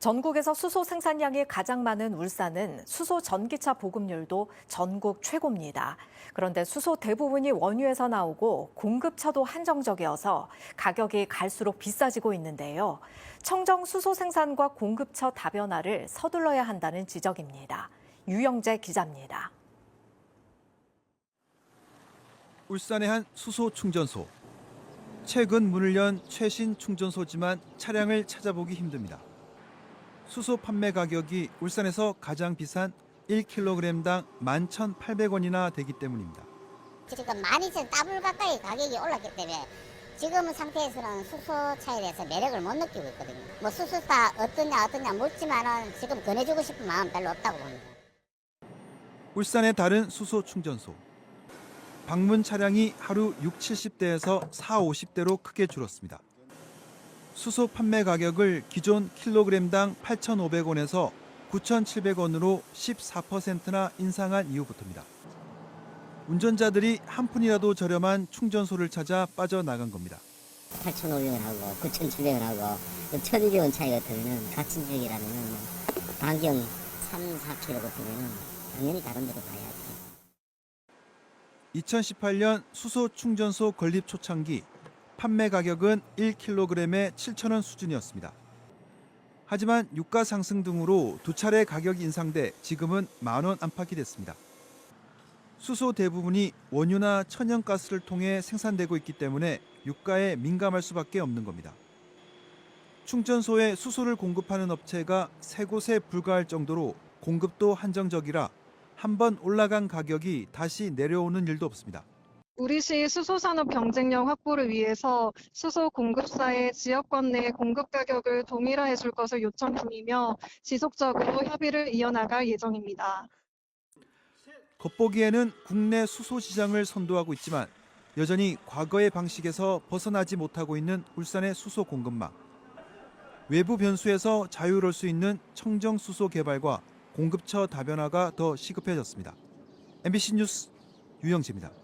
전국에서 수소 생산량이 가장 많은 울산은 수소 전기차 보급률도 전국 최고입니다. 그런데 수소 대부분이 원유에서 나오고 공급처도 한정적이어서 가격이 갈수록 비싸지고 있는데요. 청정 수소 생산과 공급처 다변화를 서둘러야 한다는 지적입니다. 유영재 기자입니다. 울산의 한 수소 충전소. 최근 문을 연 최신 충전소지만 차량을 찾아보기 힘듭니다. 수소 판매 가격이 울산에서 가장 비싼 1kg당 11,800원이나 되기 때문입니다. 지금 12,000 더블 가까이 가격이 올랐기 때문에 지금 상태에서는 수소 차에 대해서 매력을 못 느끼고 있거든요. 뭐 수소차 어떠냐 어떠냐 묻지만은 지금 권해주고 싶은 마음 별로 없다고 봅니다. 울산의 다른 수소 충전소. 방문 차량이 하루 6, 70대에서 4, 50대로 크게 줄었습니다. 수소 판매 가격을 기존 킬로그램당 8,500원에서 9,700원으로 14%나 인상한 이후부터입니다. 운전자들이 한 푼이라도 저렴한 충전소를 찾아 빠져나간 겁니다. 8,500원하고 9,700원하고 1,200원 차이 같으면 같은 지역이라면 반경 3, 4km 같으면 당연히 다른 데로 가야지. 2018년 수소 충전소 건립 초창기 판매 가격은 1kg에 7,000원 수준이었습니다. 하지만 유가 상승 등으로 두 차례 가격이 인상돼 지금은 만 원 안팎이 됐습니다. 수소 대부분이 원유나 천연가스를 통해 생산되고 있기 때문에 유가에 민감할 수밖에 없는 겁니다. 충전소에 수소를 공급하는 업체가 세 곳에 불과할 정도로 공급도 한정적이라 한 번 올라간 가격이 다시 내려오는 일도 없습니다. 우리시 수소산업 경쟁력 확보를 위해서 수소 공급사의 지역권 내 공급 가격을 동일화해 줄 것을 요청 중이며 지속적으로 협의를 이어나갈 예정입니다. 겉보기에는 국내 수소 시장을 선도하고 있지만 여전히 과거의 방식에서 벗어나지 못하고 있는 울산의 수소 공급망. 외부 변수에서 자유로울 수 있는 청정 수소 개발과 공급처 다변화가 더 시급해졌습니다. MBC 뉴스 유영재입니다.